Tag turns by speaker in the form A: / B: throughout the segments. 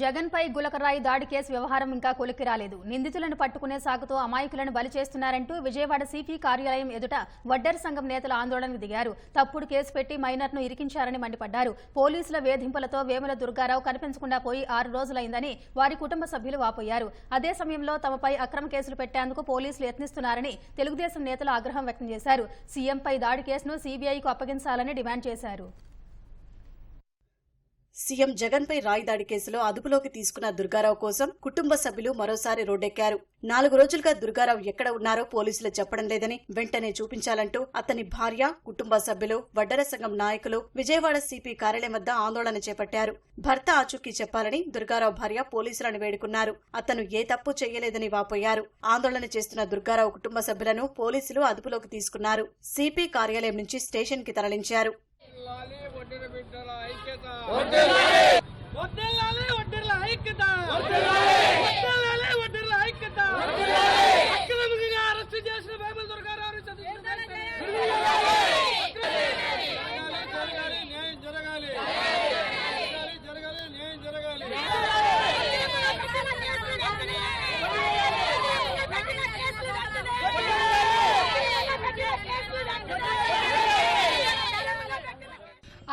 A: జగన్ పై గులకరాయి దాడి కేసు వ్యవహారం ఇంకా కొలిక్కి రాలేదు. నిందితులను పట్టుకునే సాగుతో అమాయకులను బలి చేస్తున్నారంటూ విజయవాడ సిపి కార్యాలయం ఎదుట వడ్డర్ సంఘం నేతలు ఆందోళనకు దిగారు. తప్పుడు కేసు పెట్టి మైనర్ను ఇరికించారని మండిపడ్డారు. పోలీసుల వేధింపులతో వేముల దుర్గారావు కనిపించకుండా పోయి ఆరు రోజులైందని వారి కుటుంబ సభ్యులు వాపోయారు. అదే సమయంలో తమపై అక్రమ కేసులు పెట్టేందుకు పోలీసులు యత్నిస్తున్నారని తెలుగుదేశం నేతలు ఆగ్రహం వ్యక్తం చేశారు. సీఎంపై దాడి కేసును సీబీఐకు అప్పగించాలని డిమాండ్ చేశారు.
B: సీఎం జగన్ పై కేసులో అదుపులోకి తీసుకున్న దుర్గారావు కోసం కుటుంబ సభ్యులు మరోసారి రోడ్డెక్కారు. నాలుగు రోజులుగా దుర్గారావు ఎక్కడ ఉన్నారో పోలీసులు చెప్పడం లేదని వెంటనే చూపించాలంటూ అతని భార్య కుటుంబ సభ్యులు వడ్డర సంఘం నాయకులు విజయవాడ సిపి కార్యాలయం వద్ద ఆందోళన చేపట్టారు. భర్త ఆచూకీ చెప్పాలని దుర్గారావు భార్య పోలీసులను వేడుకున్నారు. అతను ఏ తప్పు చేయలేదని వాపోయారు. ఆందోళన చేస్తున్న దుర్గారావు కుటుంబ సభ్యులను పోలీసులు అదుపులోకి తీసుకున్నారు. సిపి కార్యాలయం నుంచి స్టేషన్కి తరలించారు.
C: లాలి ఒడ్డిన బిడ్డల ఐక్యత. ఒడ్డిర్ల ఐక్యత.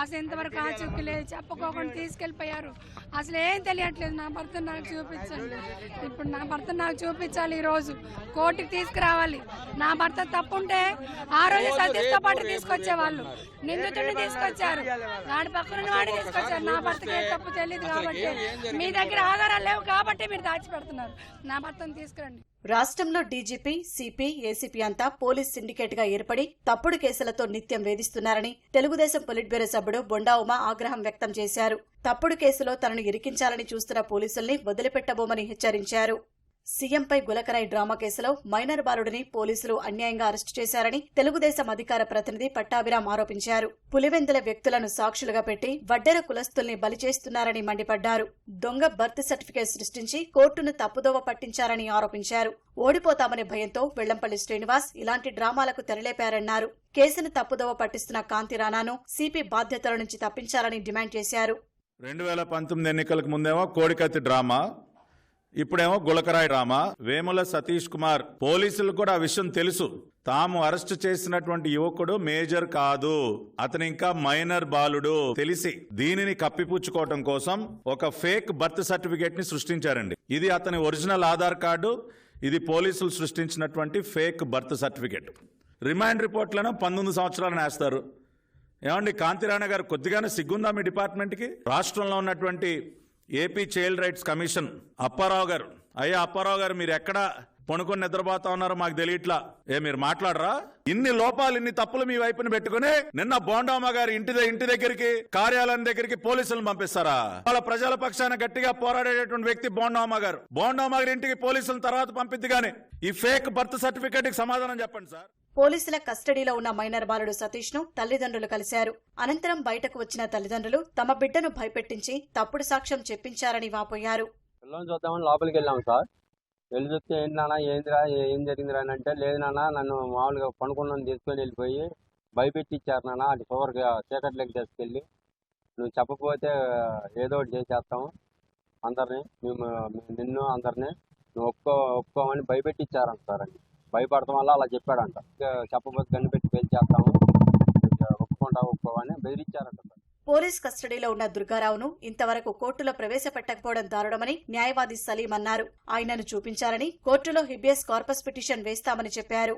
D: అసలు ఇంతవరకు ఆచూకీ లేదు. చెప్పుకోకుండా తీసుకెళ్ళిపోయారు. అసలు ఏం తెలియట్లేదు. నా భర్త నాకు చూపించండి. ఇప్పుడు నా భర్త నాకు చూపించాలి ఈ రోజు కోర్టుకి తీసుకురావాలి. నా భర్త తప్పుంటే ఆ రోజు సతీష్తో పాటు తీసుకొచ్చేవాళ్ళు. నిందితుడిని తీసుకొచ్చారు. వాడి పక్కన వాడిని తీసుకొచ్చారు. నా భర్తకి ఏ తప్పు తెలియదు కాబట్టి. మీ దగ్గర ఆధారాలు లేవు కాబట్టి మీరు దాచిపెడుతున్నారు. నా భర్తను తీసుకురండి.
B: రాష్ట్రంలో డీజీపీ సిపి ఏసీపీ అంతా పోలీస్ సిండికేట్గా ఏర్పడి తప్పుడు కేసులతో నిత్యం వేధిస్తున్నారని తెలుగుదేశం పొలిట్ బ్యూరో సభ్యుడు బొండా ఉమా ఆగ్రహం వ్యక్తం చేశారు. తప్పుడు కేసులో తనను ఇరికించాలని చూస్తున్న పోలీసుల్ని వదిలిపెట్టబోమని హెచ్చరించారు. సీఎంపై గులకరై డ్రామా కేసులో మైనర్ బాలుడిని పోలీసులు అన్యాయంగా అరెస్టు చేశారని తెలుగుదేశం అధికార ప్రతినిధి పట్టాభిరామ్ ఆరోపించారు. పులివెందుల వ్యక్తులను సాక్షులుగా పెట్టి వడ్డెర కులస్తుల్ని బలి చేస్తున్నారని మండిపడ్డారు. దొంగ బర్త్ సర్టిఫికేట్ సృష్టించి కోర్టును తప్పుదోవ పట్టించారని ఆరోపించారు. ఓడిపోతామనే భయంతో వెళ్ళంపల్లి శ్రీనివాస్ ఇలాంటి డ్రామాలకు తెరలేపారన్నారు. కేసును తప్పుదోవ పట్టిస్తున్న కాంతి రాణాను సిపి బాధ్యతల నుంచి తప్పించాలని డిమాండ్ చేశారు.
E: రెండు వేల పంతొమ్మిది ఎన్నికలకు ముందేమో కోడికత్తి డ్రామా ఇప్పుడేమో గులకరాయి రామ వేముల సతీష్ కుమార్. పోలీసులకు కూడా ఆ విషయం తెలుసు. తాము అరెస్ట్ చేసినటువంటి యువకుడు మేజర్ కాదు. అతను ఇంకా మైనర్ బాలుడు. తెలిసి దీనిని కప్పిపుచ్చుకోవటం కోసం ఒక ఫేక్ బర్త్ సర్టిఫికేట్ని సృష్టించారండి. ఇది అతని ఒరిజినల్ ఆధార్ కార్డు. ఇది పోలీసులు సృష్టించినటువంటి ఫేక్ బర్త్ సర్టిఫికేట్. రిమాండ్ రిపోర్ట్లను పంతొమ్మిది సంవత్సరాలను వేస్తారు ఏమండి కాంతిరాణ గారు కొద్దిగానే సిగ్గుందా మీ డిపార్ట్మెంట్కి? రాష్ట్రంలో ఉన్నటువంటి AP child rights commission Appa Rao గారు. అయ్యా అప్పారావు గారు మీరు ఎక్కడ పనుకొని నిద్రపోతా ఉన్నారో మాకు తెలియట్లా. ఏ మీరు మాట్లాడరా? ఇన్ని లోపాలు ఇన్ని తప్పులు మీ వైపున పెట్టుకుని నిన్న బోండామ్మ గారి ఇంటి ఇంటి దగ్గరికి కార్యాలయం దగ్గరికి పోలీసులను పంపిస్తారా? వాళ్ళ ప్రజల పక్షాన గట్టిగా పోరాడేటటువంటి వ్యక్తి బోండామ్మ గారు. బోండామ్మ గారి ఇంటికి పోలీసులను తర్వాత పంపిద్ది కానీ ఈ ఫేక్ బర్త్ సర్టిఫికేట్కి సమాధానం చెప్పండి సార్.
B: పోలీసుల కస్టడీలో ఉన్న మైనర్ బాలుడు సతీష్ను తల్లిదండ్రులు కలిశారు. అనంతరం బయటకు వచ్చిన తల్లిదండ్రులు తమ బిడ్డను భయపెట్టించి తప్పుడు సాక్ష్యం చెప్పించారని వాపోయారు.
F: పిల్లల్ని చూద్దామని లోపలికి వెళ్ళాం సార్. వెళ్ళి చూస్తే ఏంటి నాన్న ఏందిరా ఏం జరిగిందిరా అని అంటే లేదు నాన్న నన్ను మామూలుగా పనుకున్నాను తీసుకొని వెళ్ళిపోయి భయపెట్టి ఇచ్చారు నాన్న. అటు చివరికి చీకట్లోకి తీసుకెళ్ళి నువ్వు చెప్పకపోతే ఏదో ఒకటి చేసేస్తాము అందరినీ. మేము నిన్ను అందరినీ నువ్వు ఒప్పుకో ఒప్పుకోమని భయపెట్టిచ్చారంట సార్ అని. భయపడటం వల్ల అలా చెప్పాడంట. ఇక గన్ను పెట్టి పెళ్ళి ఒప్పుకుంటా ఒప్పుకోమని బెదిరించారంట
B: పోలీస్ కస్టడీలో ఉన్న దుర్గారావును ఇంతవరకు కోర్టులో ప్రవేశపెట్టకపోవడం దారుణమని న్యాయవాది సలీం అన్నారు. ఆయనను చూపించాలని కోర్టులో హిబియస్ కార్పస్ పిటిషన్ వేస్తామని చెప్పారు.